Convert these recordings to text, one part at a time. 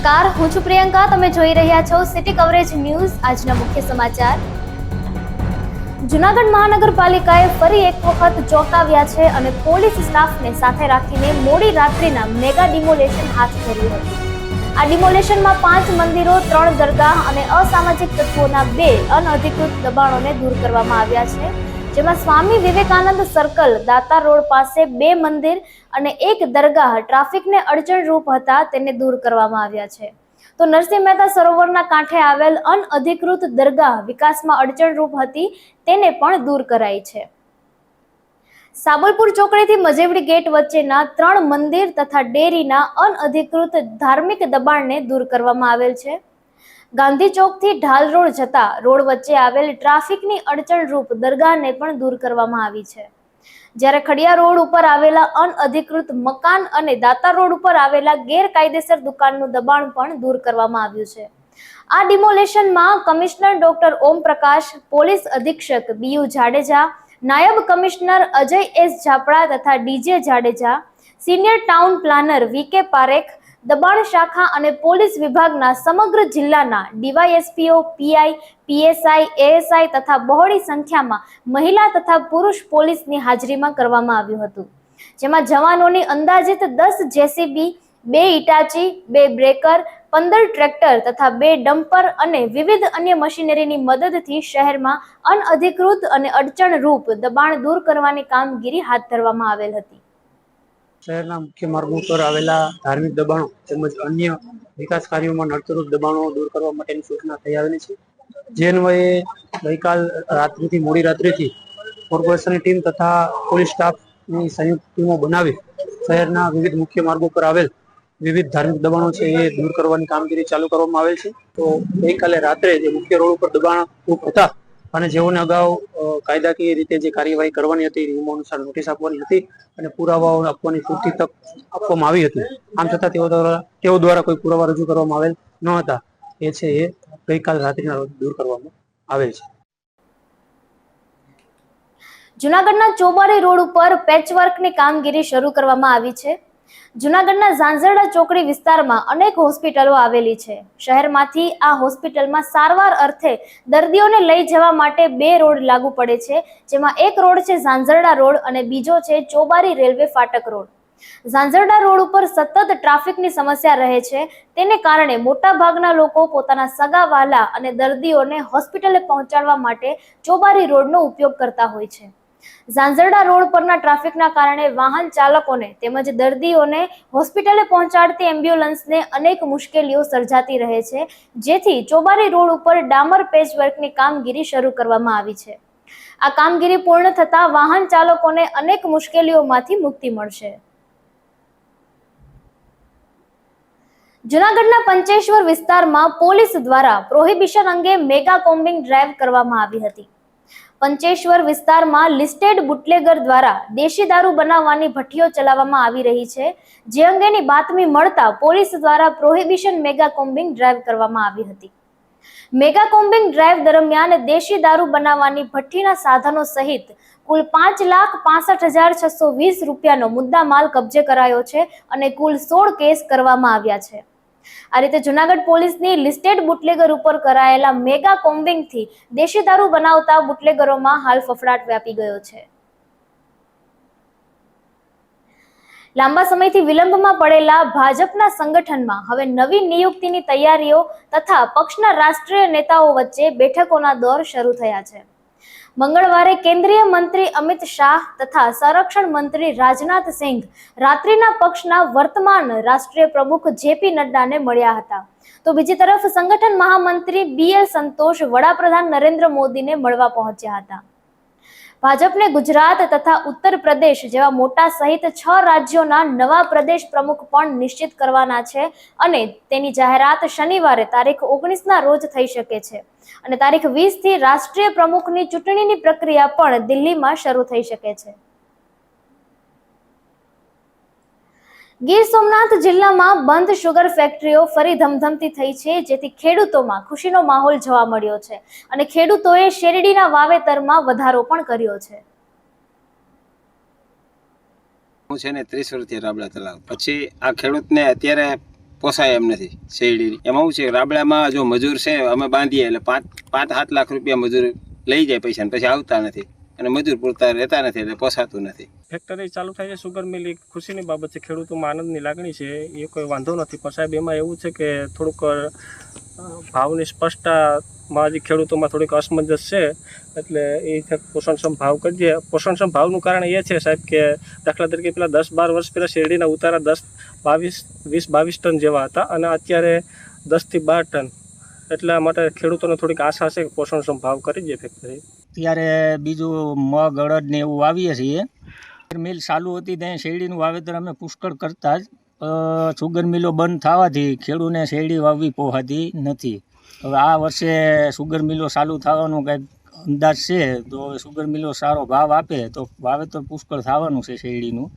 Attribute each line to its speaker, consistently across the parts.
Speaker 1: નમસ્કાર, હું છું પ્રિયંકા, તમે જોઈ રહ્યા છો સિટી કવરેજ ન્યૂઝ આજના મુખ્ય સમાચાર. જુનાગઢ મહાનગરપાલિકાએ ફરી એક વખત ચોંકાવ્યા છે અને પોલીસ સ્ટાફને સાથે રાખીને મોડી રાત્રિના મેગા ડિમોલેશન હાથ ધર્યું હતું. આ ડિમોલેશનમાં પાંચ મંદિરો, ત્રણ દરગાહ અને અસામાજિક તત્વોના બે અનઅધિકૃત દબાણોને દૂર કરવામાં આવ્યા છે. જેમાં સ્વામી વિવેકાનંદ સર્કલ દાતા રોડ પાસે બે મંદિર અને એક દરગાહ ટ્રાફિકને અડચણરૂપ હતા તેને દૂર કરવામાં આવ્યા છે. તો નરસિંહ મહેતા સરોવરના કાંઠે આવેલ અનઅધિકૃત દરગાહ વિકાસમાં અડચણરૂપ હતી તેને પણ દૂર કરાઈ છે. સાબલપુર ચોકડીથી મજેવડી ગેટ વચ્ચેના ત્રણ મંદિર તથા ડેરીના અનઅધિકૃત ધાર્મિક દબાણને દૂર કરવામાં આવેલ છે. ગાંધી ચોકથી ઢાલ રોડ જતા રોડ વચ્ચે આવેલ ટ્રાફિકની અડચણરૂપ દરગાહને પણ દૂર કરવામાં આવી છે. જ્યારે ખડિયા રોડ ઉપર આવેલા અનઅધિકૃત મકાન અને દાતા રોડ ઉપર આવેલા ગેરકાયદેસર દુકાનનું દબાણ પણ દૂર કરવામાં આવ્યું છે. આ ડિમોલેશનમાં commissioner doctor Om Prakash police અધિક્ષક બીયુ જાડેજા, નાયબ કમિશનર અજય એસ ઝાપડા તથા DJ Jadeja, senior town planner VK Parekh દબાણ શાખા અને પોલીસ વિભાગના સમગ્ર જિલ્લાના ડીવાયએસપીઓ, પીઆઈ, પીએસઆઈ, એએસઆઈ તથા બહોળી સંખ્યામાં મહિલા તથા પુરુષ પોલીસની હાજરીમાં કરવામાં આવ્યું હતું. જેમાં જવાનોની અંદાજિત દસ જેસીબી, બે ઇટાચી બે બ્રેકર, પંદર ટ્રેક્ટર તથા બે ડમ્પર અને વિવિધ અન્ય મશીનરીની મદદથી શહેરમાં અનઅધિકૃત અને અડચણરૂપ દબાણ દૂર કરવાની કામગીરી હાથ ધરવામાં આવેલ હતી.
Speaker 2: શહેરના મુખ્ય માર્ગો ઉપર આવેલા ધાર્મિક દબાણો તેમજ અન્ય વિકાસ કાર્યોમાં નડતરૂપ દબાણો દૂર કરવા માટેની સૂચના થઈ આવેલી છે. જે અન્વયે ગઈકાલ રાત્રિથી મોડી રાત્રિથી કોર્પોરેશનની ટીમ તથા પોલીસ સ્ટાફની સંયુક્ત ટીમો બનાવી શહેરના વિવિધ મુખ્ય માર્ગો પર આવેલ વિવિધ ધાર્મિક દબાણો છે એ દૂર કરવાની કામગીરી ચાલુ કરવામાં આવેલ છે. તો ગઈકાલે રાત્રે જે મુખ્ય રોડ ઉપર દબાણ હતા અને જેઓને અગાઉ કાયદાકીય રીતે જે કાર્યવાહી કરવાની હતી નિયમો અનુસાર નોટિસ આપવાની હતી અને પુરાવાઓ આપવાની પૂરતી તક આપવામાં આવી હતી. આમ છતાં તેઓ દ્વારા તેઓ દ્વારા કોઈ પુરાવા રજૂ કરવામાં આવેલ ન હતા. એ છે એ ગઈકાલ રાત્રિના રોજ દૂર કરવામાં આવેલ છે.
Speaker 1: જુનાગઢના ચોબારી રોડ ઉપર પેચવર્કની કામગીરી શરૂ કરવામાં આવી છે. જુનાગઢના ઝાંઝરડા ચોકડી વિસ્તારમાં અનેક હોસ્પિટલો આવેલી છે. શહેરમાંથી આ હોસ્પિટલમાં સારવાર અર્થે દર્દીઓને લઈ જવા માટે બે રોડ લાગુ પડે છે, જેમાં એક રોડ છે ઝાંઝરડા રોડ અને બીજો છે ચોબારી રેલવે ફાટક રોડ. ઝાંઝરડા રોડ ઉપર સતત ટ્રાફિકની સમસ્યા રહે છે, તેને કારણે મોટા ભાગના લોકો પોતાના સગા વાલા અને દર્દીઓને હોસ્પિટલે પહોંચાડવા માટે ચોબારી રોડનો ઉપયોગ કરતા હોય છે. ઝાંઝરડા રોડ પરના ટ્રાફિકના કારણે વાહન ચાલકોને તેમજ દર્દીઓને હોસ્પિટલે પહોંચાડતી એમ્બ્યુલન્સને અનેક મુશ્કેલીઓ સર્જાતી રહે છે. જેથી ચોબારી રોડ ઉપર ડામર પેચવર્કની કામગીરી શરૂ કરવામાં આવી છે. આ કામગીરી પૂર્ણ થતાં વાહન ચાલકોને અનેક મુશ્કેલીઓમાંથી મુક્તિ મળશે. જુનાગઢના પંચેશ્વર વિસ્તારમાં પોલીસ દ્વારા પ્રોહિબિશન અંગે મેગા કોમ્બિંગ ડ્રાઈવ કરવામાં આવી હતી. પંચેશ્વર વિસ્તારમાં લિસ્ટેડ બુટલેગર દ્વારા દેશી દારૂ બનાવવાની ભઠ્ઠીઓ ચલાવવામાં આવી રહી છે. જે અંગેની બાતમી મળતા પોલીસ દ્વારા પ્રોહિબિશન મેગા કોમ્બિંગ ડ્રાઈવ કરવામાં આવી હતી. મેગા કોમ્બિંગ ડ્રાઈવ દરમિયાન દેશી દારૂ બનાવવાની ભઠ્ઠીના સાધનો સહિત કુલ પાંચ લાખ પાસઠ હજાર છસો વીસ રૂપિયાનો મુદ્દા માલ કબજે કરાયો છે અને કુલ સોળ કેસ કરવામાં આવ્યા છે. આ રીતે જુનાગઢ પોલીસની લિસ્ટેડ બુટલેગર ઉપર કરાયેલા મેગા કોમ્બિંગથી દેશી દારૂ બનાવતા બુટલેગરોમાં હાલ ફફડાટ વ્યાપી ગયો છે. લાંબા સમયથી વિલંબમાં પડેલા ભાજપના સંગઠનમાં હવે નવી નિયુક્તિની તૈયારીઓ તથા પક્ષના રાષ્ટ્રીય નેતાઓ વચ્ચે બેઠકોના દોર શરૂ થયા છે. મંગળવારે કેન્દ્રીય મંત્રી અમિત શાહ તથા સંરક્ષણ મંત્રી રાજનાથ સિંહ રાત્રિના પક્ષના વર્તમાન રાષ્ટ્રીય પ્રમુખ જેપી નડ્ડાને મળ્યા હતા. તો બીજી તરફ સંગઠન મહામંત્રી બી એલ સંતોષ વડાપ્રધાન નરેન્દ્ર મોદીને મળવા પહોંચ્યા હતા. ભાજપને ગુજરાત તથા ઉત્તર પ્રદેશ જેવા મોટા સહિત છ રાજ્યોના નવા પ્રદેશ પ્રમુખ પણ નિશ્ચિત કરવાના છે અને તેની જાહેરાત શનિવારે તારીખ ઓગણીસના રોજ થઈ શકે છે. અને તારીખ વીસથી રાષ્ટ્રીય પ્રમુખની ચૂંટણીની પ્રક્રિયા પણ દિલ્હીમાં શરૂ થઈ શકે છે. ગીર સોમનાથ જિલ્લામાં બંધ શુગર ફેક્ટરીઓ ફરી ધમધમતી થઈ છે, જેથી ખેડૂતોમાં ખુશીનો માહોલ જોવા મળ્યો છે અને ખેડૂતોએ શેરડીના વાવેતરમાં વધારો પણ કર્યો છે.
Speaker 3: હું છે ને ત્રીસ વર્ષથી રાબડા તલાવ. પછી આ ખેડૂતને અત્યારે પોસાય એમ નથી શેરડી. એમાં શું છે, રાબડામાં જો મજૂર છે, અમે બાંધીએ એટલે પાંચ પાંચ, સાત લાખ રૂપિયા મજૂર લઈ જાય પૈસા પછી આવતા નથી. અને મજૂર પૂરતા રહેતા નથી એટલે પોસાતું નથી.
Speaker 4: ફેક્ટરી ચાલુ થાય છે સુગર મિલ એક ખુશીની બાબત છે, ખેડૂતોમાં આનંદની લાગણી છે, એ કોઈ વાંધો નથી. પણ સાહેબ, એમાં એવું છે કે થોડુંક ભાવની સ્પષ્ટતામાં હજી ખેડૂતોમાં થોડીક અસમંજસ છે, એટલે એ પોષણક્ષમ ભાવ કરીએ. પોષણક્ષમ ભાવનું કારણ એ છે સાહેબ કે દાખલા તરીકે પેલા દસ બાર વર્ષ પહેલાં શેરડીના ઉતારા દસ, બાવીસ, વીસ, બાવીસ ટન જેવા હતા અને અત્યારે દસથી બાર ટન. એટલા માટે ખેડૂતોને થોડીક આશા છે કે પોષણક્ષમ ભાવ કરી દે ફેક્ટરી
Speaker 5: ત્યારે બીજું મગ, અડદ ને એવું વાવીએ છીએ. મિલ ચાલુ હતી ત્યાં શેરડીનું વાવેતર અમે પુષ્કળ કરતા જ. સુગર મિલો બંધ થવાથી ખેડૂને શેરડી વાવવી પોહાતી નથી. હવે આ વર્ષે સુગર મિલો ચાલુ થવાનો કંઈક અંદાજ છે, તો સુગર મિલો સારો ભાવ આપે તો વાવેતર પુષ્કળ થવાનું છે શેરડીનું.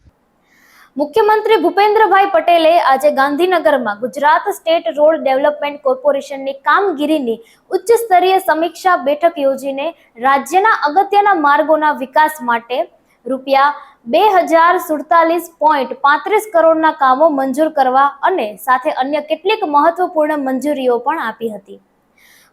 Speaker 1: મુખ્યમંત્રી ભૂપેન્દ્રભાઈ પટેલે આજે ગાંધીનગરમાં ગુજરાત સ્ટેટ રોડ ડેવલપમેન્ટ કોર્પોરેશનની કામગીરીની ઉચ્ચ સ્તરીય સમીક્ષા બેઠક યોજીને રાજ્યના અગત્યના માર્ગોના વિકાસ માટે રૂપિયા બે હજાર સુડતાલીસ પોઈન્ટ પાંત્રીસ કરોડના કામો મંજૂર કરવા અને સાથે અન્ય કેટલીક મહત્વપૂર્ણ મંજૂરીઓ પણ આપી હતી.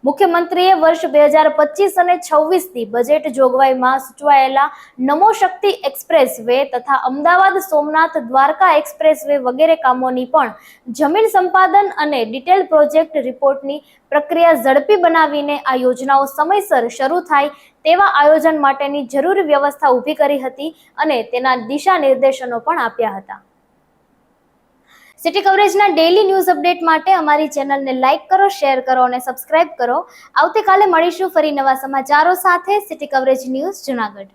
Speaker 1: મુખ્યમંત્રીએ વર્ષ બે હજાર પચીસ અને છવ્વીસની બજેટ જોગવાઈમાં સૂચવાયેલા નમો શક્તિ એક્સપ્રેસ વે તથા અમદાવાદ સોમનાથ દ્વારકા એક્સપ્રેસ વે વગેરે કામોની પણ જમીન સંપાદન અને ડિટેલ પ્રોજેક્ટ રિપોર્ટની પ્રક્રિયા ઝડપી બનાવીને આ યોજનાઓ સમયસર શરૂ થાય તેવા આયોજન માટેની જરૂરી વ્યવસ્થા ઊભી કરી હતી અને તેના દિશા નિર્દેશનો પણ આપ્યા હતા. સિટી કવરેજના ડેઇલી ન્યૂઝ અપડેટ માટે અમારી ચેનલને લાઇક કરો શેર કરો અને સબસ્ક્રાઇબ કરો. આવતીકાલે મળીશું ફરી નવા સમાચારો સાથે સિટી કવરેજ ન્યૂઝ જુનાગઢ.